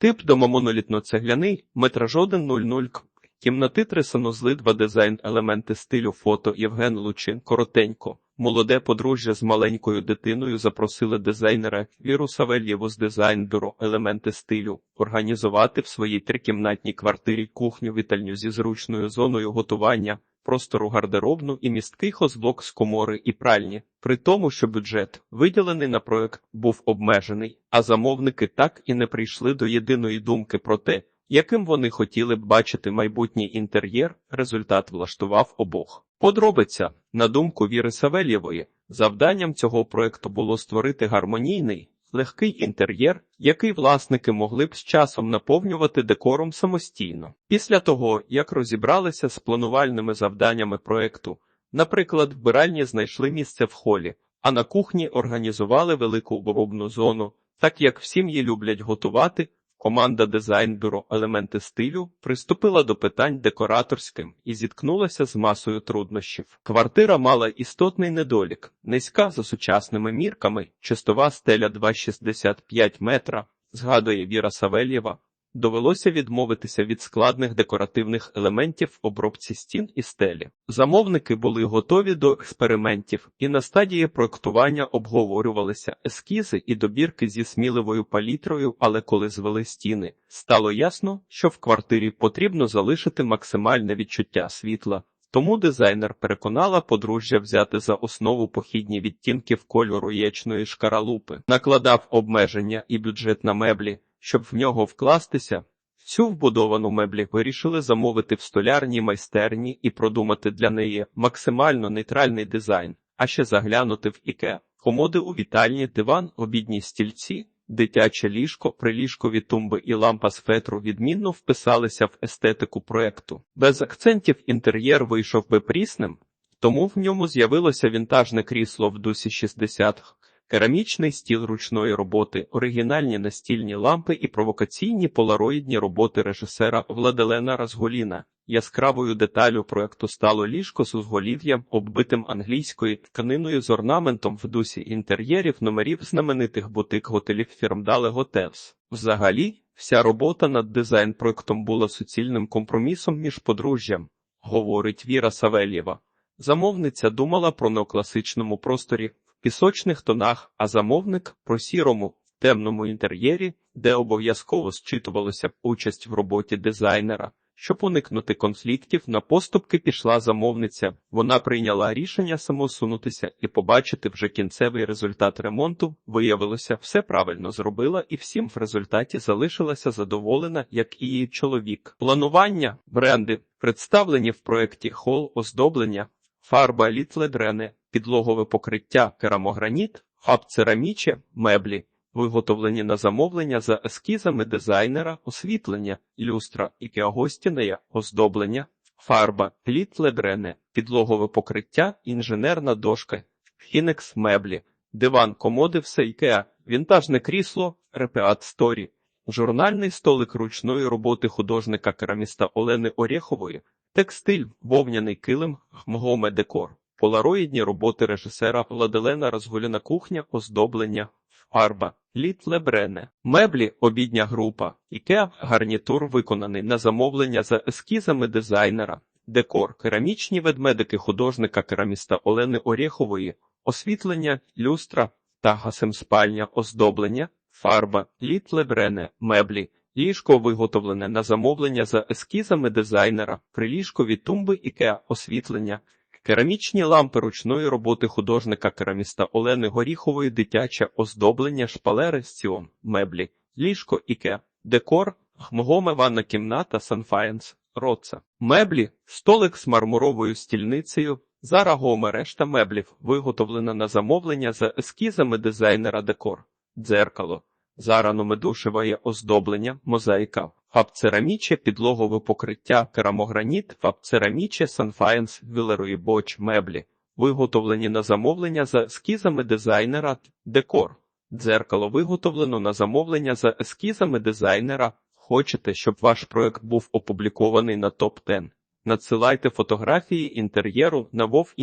Тип дома монолітно-цегляний, метраж 1.00 к. Кімнати три санузли, два дизайн, елементи стилю фото Євген Лучин. Коротенько. Молоде подружжя з маленькою дитиною запросили дизайнера Віру Савельєву з дизайн-бюро елементи стилю організувати в своїй трикімнатній квартирі кухню вітальню зі зручною зоною готування, простору гардеробну і місткий хозблок з комори і пральні, при тому, що бюджет, виділений на проект, був обмежений, а замовники так і не прийшли до єдиної думки про те, яким вони хотіли б бачити майбутній інтер'єр, результат влаштував обох. Подробиця, на думку Віри Савельєвої, завданням цього проекту було створити гармонійний, легкий інтер'єр, який власники могли б з часом наповнювати декором самостійно. Після того, як розібралися з планувальними завданнями проекту, наприклад, вбиральні знайшли місце в холі, а на кухні організували велику обробну зону, так як в сім'ї люблять готувати. Команда дизайн-бюро елементи стилю приступила до питань декораторським і зіткнулася з масою труднощів. Квартира мала істотний недолік, низька за сучасними мірками, чистова стеля 2,65 метра, згадує Віра Савельєва. Довелося відмовитися від складних декоративних елементів в обробці стін і стелі. Замовники були готові до експериментів, і на стадії проектування обговорювалися ескізи і добірки зі сміливою палітрою, але коли звели стіни, стало ясно, що в квартирі потрібно залишити максимальне відчуття світла. Тому дизайнер переконала подружжя взяти за основу похідні відтінки в кольору яєчної шкаралупи, накладав обмеження і бюджет на меблі. Щоб в нього вкластися, цю вбудовану меблі вирішили замовити в столярній майстерні і продумати для неї максимально нейтральний дизайн, а ще заглянути в іке, комоди у вітальні, диван, обідні стільці, дитяче ліжко, приліжкові тумби і лампа з фетру відмінно вписалися в естетику проекту. Без акцентів інтер'єр вийшов би прісним, тому в ньому з'явилося вінтажне крісло в дусі 60-х. Керамічний стіл ручної роботи, оригінальні настільні лампи і провокаційні полароїдні роботи режисера Владелена Разголіна. Яскравою деталю проекту стало ліжко з узголів'ям, оббитим англійською тканиною з орнаментом в дусі інтер'єрів номерів знаменитих бутик готелів Фірмдале Готелс. Взагалі, вся робота над дизайн-проектом була суцільним компромісом між подружжям, говорить Віра Савельєва. Замовниця думала про неокласичному просторі пісочних тонах, а замовник про сірому, темному інтер'єрі, де обов'язково зчитувалася б участь в роботі дизайнера. Щоб уникнути конфліктів, на поступки пішла замовниця. Вона прийняла рішення самосунутися і побачити вже кінцевий результат ремонту. Виявилося, все правильно зробила, і всім в результаті залишилася задоволена, як і її чоловік. Планування, бренди, представлені в проєкті хол оздоблення, фарба літледрене, підлогове покриття керамограніт, хаб-цераміче, меблі, виготовлені на замовлення за ескізами дизайнера, освітлення, люстра і кеогостінея, оздоблення, фарба, літледрене, підлогове покриття, інженерна дошка, фінекс меблі, диван, комоди, все ікеа, вінтажне крісло, репеат сторі, журнальний столик ручної роботи художника кераміста Олени Орєхової, текстиль, вовняний килим, хмгоме декор. Полароїдні роботи режисера Владелена Розгуляна кухня, оздоблення, фарба, літ Лебрене, меблі, обідня група, ікеа, гарнітур виконаний на замовлення за ескізами дизайнера, декор, керамічні ведмедики художника кераміста Олени Орєхової, освітлення, люстра та гасем спальня, оздоблення, фарба, літ Лебрене, меблі. Ліжко виготовлене на замовлення за ескізами дизайнера, приліжкові тумби ікеа, освітлення, Керамічні лампи ручної роботи художника кераміста Олени Горіхової, дитяче оздоблення, шпалери з меблі, ліжко іке, декор, хмгоме ванна кімната, санфаєнс, роца, меблі, столик з мармуровою стільницею, зарагоме решта меблів, виготовлена на замовлення за ескізами дизайнера декор, дзеркало, зарано медушеве оздоблення, мозаїка. Фабцераміче, підлогове покриття, керамограніт, фабцераміче, санфаєнс, вілерої боч, меблі, виготовлені на замовлення за ескізами дизайнера, декор. Дзеркало виготовлено на замовлення за ескізами дизайнера. Хочете, щоб ваш проект був опублікований на топ 10 Надсилайте фотографії інтер'єру на Вов